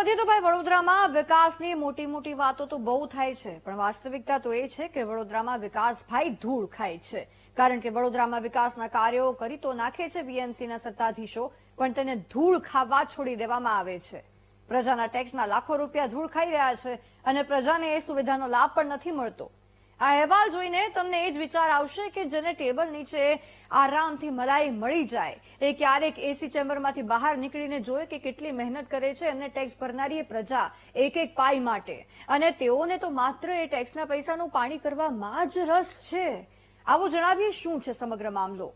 વધીએ તો ભાઈ વડોદરામાં વિકાસની મોટી મોટી વાતો તો બહુ થાય છે, પણ વાસ્તવિકતા તો એ છે કે વડોદરામાં વિકાસ ધૂળ ખાય છે. કારણ કે વડોદરામાં વિકાસના કાર્યો કરી તો નાખે છે બીએમસીના સત્તાધીશો, પણ તેને ધૂળ ખાવા છોડી દેવામાં આવે છે. પ્રજાના ટેક્સના લાખો રૂપિયા ધૂળ ખાઈ રહ્યા છે અને પ્રજાને એ સુવિધાનો લાભ પણ નથી મળતો. આ અહેવાલ જોઈને તમને એ જ વિચાર આવશે કે જેને ટેબલ નીચે આરામથી મલાઈ મળી જાય. એ ક્યારેક એસી ચેમ્બરમાંથી બહાર નીકળીને જોયે કે કેટલી મહેનત કરે છે એમને ટેક્સ ભરનારી પ્રજા એક એક પાઈ માટે. અને તેઓને તો માત્ર એ ટેક્સના પૈસાનું પાણી કરવામાં જ રસ છે. આવું જણાવીએ શું છે સમગ્ર મામલો.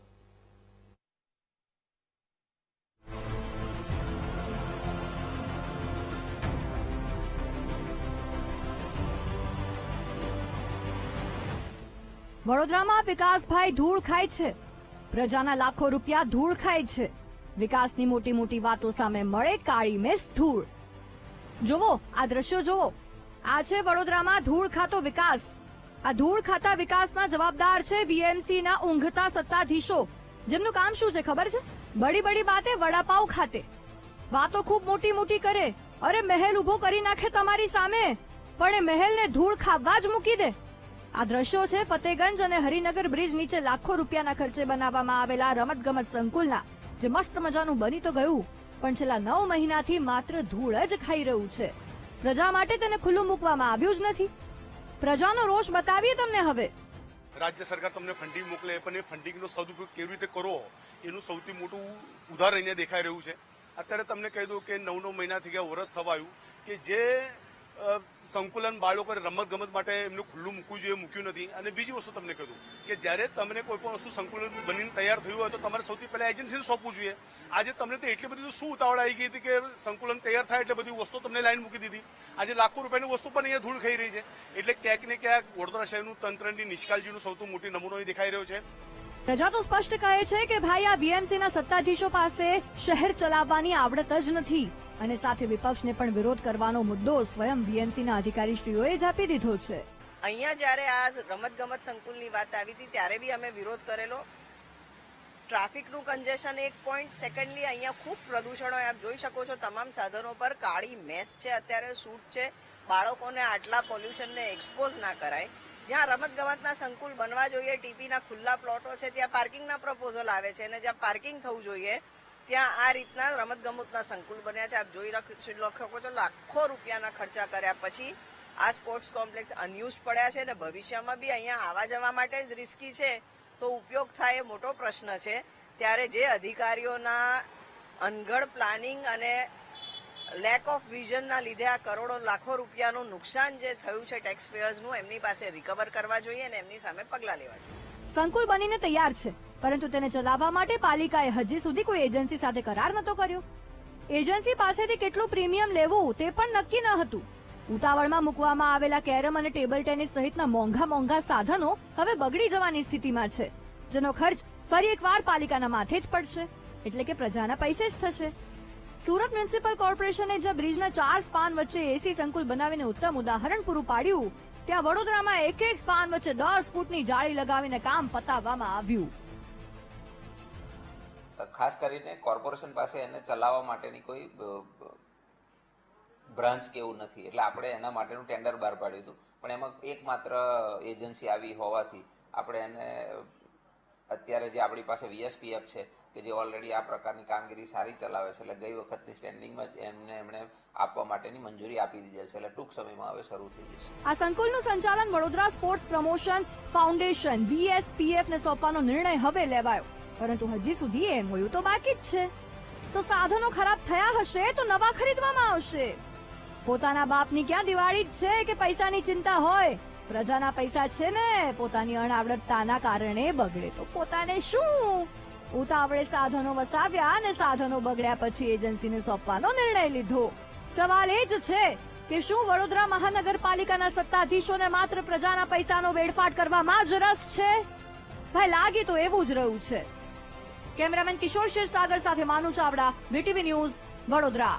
વડોદરામાં વિકાસભાઈ ધૂળ ખાય છે. પ્રજાના લાખો રૂપિયા ધૂળ ખાય છે. વિકાસની મોટી મોટી વાતો સામે મળે કાળી મેસ ધૂળ. જુઓ, આ દ્રશ્યો જુઓ. આ છે વડોદરામાં ધૂળ ખાતો વિકાસ. આ ધૂળ ખાતા વિકાસના જવાબદાર છે વીએમસી ના ઊંઘતા સત્તાધીશો. જેમનું કામ શું છે ખબર છે? બડી બડી બાતે વડાપાઉ ખાતે. વાતો ખૂબ મોટી મોટી કરે. અરે, મહેલ ઊભો કરી નાખે તમારી સામે. પણ એ મહેલને ધૂળ ખાવા જ મૂકી દે. આ દ્રશ્યો છે ફતેગંજ અને હરિનગર બ્રિજ નીચે લાખો રૂપિયાના ખર્ચે બનાવવામાં આવેલા રમતગમત સંકુલના, જે મસ્ત મજાનું બની તો ગયું, પણ છેલ્લા નવ મહિનાથી માત્ર ધૂળ જ ખાઈ રહ્યું છે. પ્રજા માટે તેને ખુલ્લું મૂકવામાં આવ્યું જ નથી. પ્રજાનો રોષ બતાવીએ તમને હવે. રાજ્ય સરકાર તમને ફંડિંગ મોકલે, પણ એ ફંડિંગનો સદુપયોગ કેવી રીતે કરો, એનું સૌથી મોટું ઉદાહરણ અહીંયા દેખાઈ રહ્યું છે. અત્યારે તમને કહી દઉં કે નવ નવ મહિનાથી ગયા વર્ષ થવાયું, કે જે સંકુલન બાળકોને રમત ગમત માટે એમનું ખુલ્લું મૂકવું જોઈએ, મૂક્યું નથી. અને બીજી વસ્તુ તમને કહ્યું કે જ્યારે તમને કોઈ પણ વસ્તુ સંકુલન બનીને તૈયાર થયું હોય તો તમારે સૌથી પહેલા એજન્સીને સોંપવું જોઈએ. આજે તમને તો એટલી બધી શું ઉતાવળ આવી ગઈ હતી કે સંકુલન તૈયાર થાય એટલે બધી વસ્તુ તમને લાઈન મૂકી દીધી. આજે લાખો રૂપિયાની વસ્તુ પણ અહીંયા ધૂળ ખાઈ રહી છે. એટલે ક્યાંક ને ક્યાંક વડોદરા શહેરનું તંત્રની નિષ્કાળજીનું સૌથી મોટી નમૂનો દેખાઈ રહ્યો છે. પ્રજા તો સ્પષ્ટ કહે છે કે ભાઈ આ બીએમસીના સત્તાધીશો પાસે શહેર ચલાવવાની આવડત જ નથી. અને સાથે વિપક્ષને પણ વિરોધ કરવાનો મુદ્દો સ્વયં બીએમસીના અધિકારીશ્રીઓએ જ આપી દીધો છે. અહીંયા જ્યારે આ રમતગમત સંકુલની વાત આવી હતી, ત્યારે બી અમે વિરોધ કરેલો. ટ્રાફિકનું કન્જેશન એક પોઈન્ટ સેકન્ડલી અહીંયા ખૂબ પ્રદૂષણ હોય, આપ જોઈ શકો છો, તમામ સાધનો પર કાળી મેસ છે, અત્યારે સૂટ છે. બાળકોને આટલા પોલ્યુશનને એક્સપોઝ ના કરાય. જ્યાં રમતગમતના સંકુલ બનવા જોઈએ ટીપીના ખુલ્લા પ્લોટો છે, ત્યાં પાર્કિંગના પ્રપોઝલ આવે છે, અને જ્યાં પાર્કિંગ થવું જોઈએ ત્યાં આ રીતના રમતગમતના સંકુલ બન્યા છે. આપ જોઈ શકો છો લાખો રૂપિયાના ખર્ચા કર્યા પછી આ સ્પોર્ટ્સ કોમ્પ્લેક્સ અનયુઝ પડ્યા છે અને ભવિષ્યમાં બી અહીંયા આવવા જવા માટે જ રિસ્કી છે. તો ઉપયોગ થાય એ મોટો પ્રશ્ન છે. ત્યારે જે અધિકારીઓના અનગઢ પ્લાનિંગ અને લેક ઓફ વિઝનના લીધે આ કરોડો, લાખો રૂપિયાનું નુકસાન જે થયું છે ટેક્સ પેયર્સનું એમની પાસે રિકવર કરવા જોઈએ અને એમની સામે પગલાં લેવા જોઈએ. સંકુલ બનીને તૈયાર છે. પરંતુ તેને ચલાવવા માટે પાલિકાએ હજી સુધી કોઈ એજન્સી સાથે કરાર નતો કર્યો. એજન્સી પાસેથી કેટલું પ્રીમિયમ લેવું તે પણ નક્કી ન હતું. ઉતાવળમાં મૂકવામાં આવેલા કેરમ અને ટેબલ ટેનિસ સહિતના મોંઘા મોંઘા સાધનો હવે બગડી જવાની સ્થિતિમાં છે. જેનો ખર્ચ ફરી એકવાર પાલિકાના માથે જ પડશે. એટલે કે પ્રજાના પૈસે જ થશે. સુરત મ્યુનિસિપલ કોર્પોરેશને જે બ્રિજના ચાર સ્પાન વચ્ચે એસી સંકુલ બનાવીને ઉત્તમ ઉદાહરણ પૂરું પાડ્યું, ત્યાં વડોદરામાં એક એક સ્પાન વચ્ચે દસ ફૂટની જાળી લગાવીને કામ પતાવવામાં આવ્યું. ખાસ કરીને કોર્પોરેશન પાસે એને ચલાવવા માટેની કોઈ બ્રાન્ચ કે એવું નથી. એટલે આપણે એના માટેનું ટેન્ડર બહાર પાડ્યું હતું. પણ એમાં એકમાત્ર એજન્સી આવી હોવાથી આપણે એને, અત્યારે જે આપણી પાસે વીએસપીએફ છે, કે જે ઓલરેડી આ પ્રકારની કામગીરી સારી ચલાવે છે, એટલે ગઈ વખતની સ્ટેન્ડિંગમાં જ એમને, એમણે આપવા માટેની મંજૂરી આપી દીધી છે, એટલે ટૂંક સમયમાં હવે શરૂ થઈ જશે. આ સંકુલનું સંચાલન Vadodara sports promotion foundation, VSPF ને સોંપવાનો નિર્ણય હવે લેવાયો. પરંતુ હજી સુધી એમ હોયું તો બાકી જ છે. તો સાધનો ખરાબ થયા હશે તો નવા ખરીદવામાં આવશે. પોતાના બાપની ક્યાં દિવાળી જ છે કે પૈસાની ચિંતા હોય? પ્રજાના પૈસા છે ને, પોતાની અણાવડતતાના કારણે બગડે તો પોતાને શું? ઉતાવળે સાધનો વસાવ્યા અને સાધનો બગડ્યા પછી એજન્સીને સોંપવાનો નિર્ણય લીધો. સવાલ એ જ છે કે શું વડોદરા મહાનગરપાલિકાના સત્તાધીશોને માત્ર પ્રજાના પૈસાનો વેડફાટ કરવામાં જ રસ છે? ભાઈ, લાગે તો એવું જ રહ્યું છે. કેમેરામેન કિશોર ક્ષીરસાગર સાથે માનુ ચાવડા વીટીવી ન્યૂઝ વડોદરા.